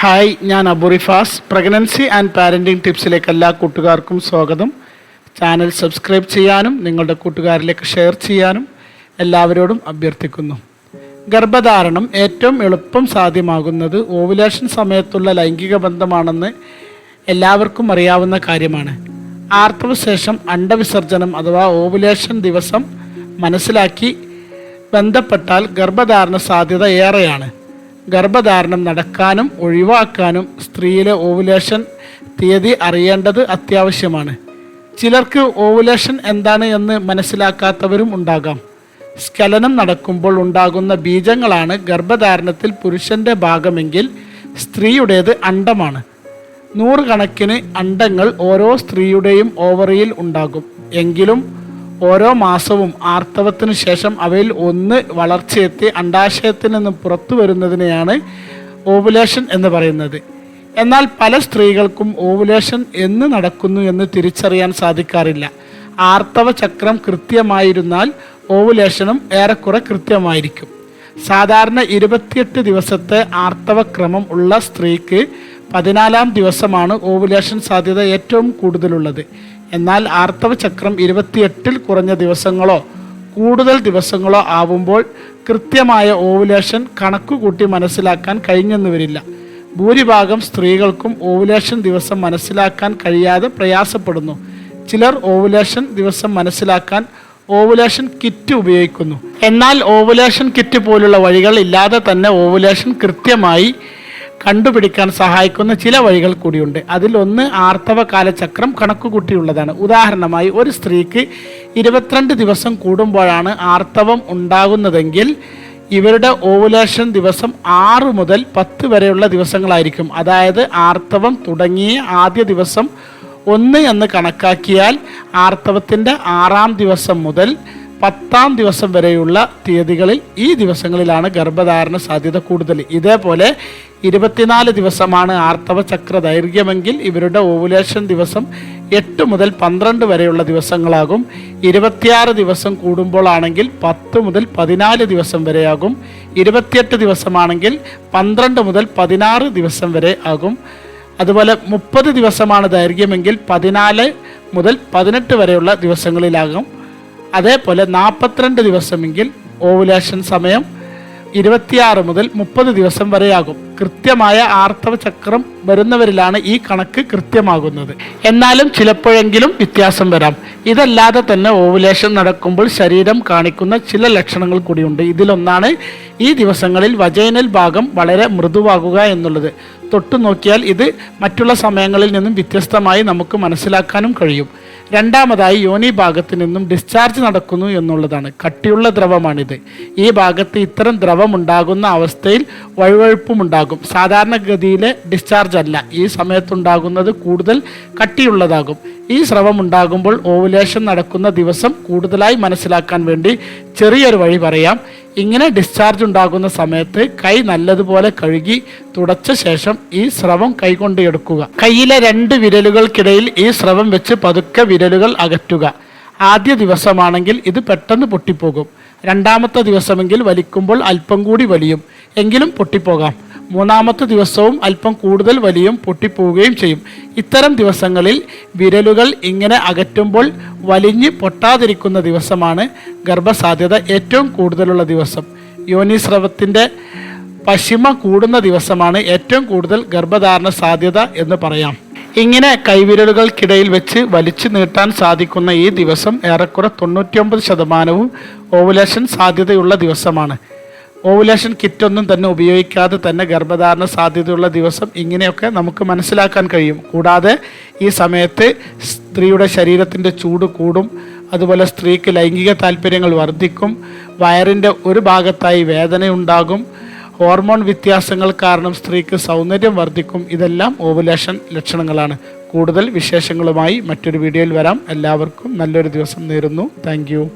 Hi ഞാൻ Aburifas pregnancy and parenting ടിപ്സിലേക്ക് എല്ലാ കൂട്ടുകാർക്കും സ്വാഗതം. ചാനൽ സബ്സ്ക്രൈബ് ചെയ്യാനും നിങ്ങളുടെ കൂട്ടുകാരിലേക്ക് ഷെയർ ചെയ്യാനും എല്ലാവരോടും അഭ്യർത്ഥിക്കുന്നു. ഗർഭധാരണം ഏറ്റവും എളുപ്പം സാധ്യമാകുന്നത് ഓവുലേഷൻ സമയത്തുള്ള ലൈംഗിക ബന്ധമാണെന്ന് എല്ലാവർക്കും അറിയാവുന്ന കാര്യമാണ്. ആർത്തവശേഷം അണ്ടവിസർജനം അഥവാ ഓവുലേഷൻ ദിവസം മനസ്സിലാക്കി ബന്ധപ്പെട്ടാൽ ഗർഭധാരണ സാധ്യത ഏറെയാണ്. ഗർഭധാരണം നടക്കാനും ഒഴിവാക്കാനും സ്ത്രീയിലെ ഓവുലേഷൻ തീയതി അറിയേണ്ടത് അത്യാവശ്യമാണ്. ചിലർക്ക് ഓവുലേഷൻ എന്താണ് എന്ന് മനസ്സിലാക്കാത്തവരും ഉണ്ടാകാം. സ്കലനം നടക്കുമ്പോൾ ഉണ്ടാകുന്ന ബീജങ്ങളാണ് ഗർഭധാരണത്തിൽ പുരുഷന്റെ ഭാഗമെങ്കിൽ സ്ത്രീയുടേത് അണ്ടമാണ്. നൂറുകണക്കിന് അണ്ടങ്ങൾ ഓരോ സ്ത്രീയുടെയും ഓവറിയിൽ ഉണ്ടാകും. എങ്കിലും ഓരോ മാസവും ആർത്തവത്തിന് ശേഷം അവയിൽ ഒന്ന് വളർച്ചയെത്തി അണ്ടാശയത്തിൽ നിന്ന് പുറത്തു വരുന്നതിനെയാണ് ഓവുലേഷൻ എന്ന് പറയുന്നത്. എന്നാൽ പല സ്ത്രീകൾക്കും ഓവുലേഷൻ എന്ന് നടക്കുന്നു എന്ന് തിരിച്ചറിയാൻ സാധിക്കാറില്ല. ആർത്തവ ചക്രം കൃത്യമായിരുന്നാൽ ഓവുലേഷനും ഏറെക്കുറെ കൃത്യമായിരിക്കും. സാധാരണ ഇരുപത്തിയെട്ട് ദിവസത്തെ ആർത്തവക്രമം ഉള്ള സ്ത്രീക്ക് പതിനാലാം ദിവസമാണ് ഓവുലേഷൻ സാധ്യത ഏറ്റവും കൂടുതലുള്ളത്. എന്നാൽ ആർത്തവ ചക്രം ഇരുപത്തിയെട്ടിൽ കുറഞ്ഞ ദിവസങ്ങളോ കൂടുതൽ ദിവസങ്ങളോ ആവുമ്പോൾ കൃത്യമായ ഓവുലേഷൻ കണക്കുകൂട്ടി മനസ്സിലാക്കാൻ കഴിഞ്ഞെന്ന് വരില്ല ഭൂരിഭാഗം സ്ത്രീകൾക്കും ഓവുലേഷൻ ദിവസം മനസ്സിലാക്കാൻ കഴിയാതെ പ്രയാസപ്പെടുന്നു. ചിലർ ഓവുലേഷൻ ദിവസം മനസ്സിലാക്കാൻ ഓവുലേഷൻ കിറ്റ് ഉപയോഗിക്കുന്നു. എന്നാൽ ഓവുലേഷൻ കിറ്റ് പോലുള്ള വഴികൾ ഇല്ലാതെ തന്നെ ഓവുലേഷൻ കൃത്യമായി കണ്ടുപിടിക്കാൻ സഹായിക്കുന്ന ചില വഴികൾ കൂടിയുണ്ട്. അതിലൊന്ന് ആർത്തവ കാലചക്രം കണക്കുകൂട്ടിയുള്ളതാണ്. ഉദാഹരണമായി ഒരു സ്ത്രീക്ക് ഇരുപത്തിരണ്ട് ദിവസം കൂടുമ്പോഴാണ് ആർത്തവം ഉണ്ടാകുന്നതെങ്കിൽ ഇവരുടെ ഓവുലേഷൻ ദിവസം ആറ് മുതൽ പത്ത് വരെയുള്ള ദിവസങ്ങളായിരിക്കും. അതായത് ആർത്തവം തുടങ്ങിയ ആദ്യ ദിവസം ഒന്ന് എന്ന് കണക്കാക്കിയാൽ ആർത്തവത്തിന്റെ ആറാം ദിവസം മുതൽ പത്താം ദിവസം വരെയുള്ള തീയതികളിൽ ഈ ദിവസങ്ങളിലാണ് ഗർഭധാരണ സാധ്യത കൂടുതൽ. ഇതേപോലെ ഇരുപത്തിനാല് ദിവസമാണ് ആർത്തവ ചക്ര ദൈർഘ്യമെങ്കിൽ ഇവരുടെ ഓവുലേഷൻ ദിവസം എട്ട് മുതൽ പന്ത്രണ്ട് വരെയുള്ള ദിവസങ്ങളാകും. ഇരുപത്തിയാറ് ദിവസം കൂടുമ്പോഴാണെങ്കിൽ പത്ത് മുതൽ പതിനാല് ദിവസം വരെയാകും. ഇരുപത്തിയെട്ട് ദിവസമാണെങ്കിൽ പന്ത്രണ്ട് മുതൽ പതിനാറ് ദിവസം വരെ ആകും. അതുപോലെ മുപ്പത് ദിവസമാണ് ദൈർഘ്യമെങ്കിൽ പതിനാല് മുതൽ പതിനെട്ട് വരെയുള്ള ദിവസങ്ങളിലാകും. അതേപോലെ നാൽപ്പത്തിരണ്ട് ദിവസമെങ്കിൽ ഓവുലേഷൻ സമയം ഇരുപത്തിയാറ് മുതൽ മുപ്പത് ദിവസം വരെയാകും. കൃത്യമായ ആർത്തവ ചക്രം വരുന്നവരിലാണ് ഈ കണക്ക് കൃത്യമാകുന്നത്. എന്നാലും ചിലപ്പോഴെങ്കിലും വ്യത്യാസം വരാം. ഇതല്ലാതെ തന്നെ ഓവുലേഷൻ നടക്കുമ്പോൾ ശരീരം കാണിക്കുന്ന ചില ലക്ഷണങ്ങൾ കൂടിയുണ്ട്. ഇതിലൊന്നാണ് ഈ ദിവസങ്ങളിൽ വജൈനൽ ഭാഗം വളരെ മൃദുവാകുക എന്നുള്ളത്. തൊട്ടു നോക്കിയാൽ ഇത് മറ്റുള്ള സമയങ്ങളിൽ നിന്നും വ്യത്യസ്തമായി നമുക്ക് മനസ്സിലാക്കാനും കഴിയും. രണ്ടാമതായി യോനി ഭാഗത്ത് നിന്നും ഡിസ്ചാർജ് നടക്കുന്നു എന്നുള്ളതാണ്. കട്ടിയുള്ള ദ്രവമാണിത്. ഈ ഭാഗത്ത് ഇത്തരം ദ്രവം ഉണ്ടാകുന്ന അവസ്ഥയിൽ വഴുവഴുപ്പും ഉണ്ടാകും സാധാരണഗതിയിലെ ഡിസ്ചാർജ് അല്ല. ഈ സമയത്തുണ്ടാകുന്നത് കൂടുതൽ കട്ടിയുള്ളതാകും. ഈ സ്രവം ഉണ്ടാകുമ്പോൾ ഓവുലേഷൻ നടക്കുന്ന ദിവസം കൂടുതലായി മനസ്സിലാക്കാൻ വേണ്ടി ചെറിയൊരു വഴി പറയാം. ഇങ്ങനെ ഡിസ്ചാർജ് ഉണ്ടാകുന്ന സമയത്ത് കൈ നല്ലതുപോലെ കഴുകി തുടച്ച ശേഷം ഈ സ്രവം കൈകൊണ്ട് എടുക്കുക. കയ്യിലെ രണ്ട് വിരലുകൾക്കിടയിൽ ഈ സ്രവം വെച്ച് പതുക്കെ വിരലുകൾ അകറ്റുക. ആദ്യ ദിവസമാണെങ്കിൽ ഇത് പെട്ടെന്ന് പൊട്ടിപ്പോകും. രണ്ടാമത്തെ ദിവസമെങ്കിൽ വലിക്കുമ്പോൾ അല്പം കൂടി വലിയും. എങ്കിലും പൊട്ടിപ്പോകാം. മൂന്നാമത്തെ ദിവസവും അല്പം കൂടുതൽ വലിയും പൊട്ടിപ്പോവുകയും ചെയ്യും. ഇത്തരം ദിവസങ്ങളിൽ വിരലുകൾ ഇങ്ങനെ അകറ്റുമ്പോൾ വലിഞ്ഞ് പൊട്ടാതിരിക്കുന്ന ദിവസമാണ് ഗർഭസാധ്യത ഏറ്റവും കൂടുതലുള്ള ദിവസം. യോനിസ്രവത്തിന്റെ പശിമ കൂടുന്ന ദിവസമാണ് ഏറ്റവും കൂടുതൽ ഗർഭധാരണ സാധ്യത എന്ന് പറയാം. ഇങ്ങനെ കൈവിരലുകൾക്കിടയിൽ വെച്ച് വലിച്ചു നീട്ടാൻ സാധിക്കുന്ന ഈ ദിവസം ഏറെക്കുറെ തൊണ്ണൂറ്റിയൊമ്പത് ശതമാനവും ഓവുലേഷൻ സാധ്യതയുള്ള ദിവസമാണ്. ഓവുലേഷൻ കിറ്റൊന്നും തന്നെ ഉപയോഗിക്കാതെ തന്നെ ഗർഭധാരണ സാധ്യതയുള്ള ദിവസം ഇങ്ങനെയൊക്കെ നമുക്ക് മനസ്സിലാക്കാൻ കഴിയും. കൂടാതെ ഈ സമയത്ത് സ്ത്രീയുടെ ശരീരത്തിന്റെ ചൂട് കൂടും. അതുപോലെ സ്ത്രീക്ക് ലൈംഗിക താല്പര്യങ്ങൾ വർദ്ധിക്കും. വയറിന്റെ ഒരു ഭാഗത്തായി വേദനയുണ്ടാകും ഹോർമോൺ വ്യത്യാസങ്ങൾ കാരണം സ്ത്രീക്ക് സൗന്ദര്യം വർദ്ധിക്കും. ഇതെല്ലാം ഓവുലേഷൻ ലക്ഷണങ്ങളാണ്. കൂടുതൽ വിശേഷങ്ങളുമായി മറ്റൊരു വീഡിയോയിൽ വരാം. എല്ലാവർക്കും നല്ലൊരു ദിവസം നേരുന്നു. താങ്ക്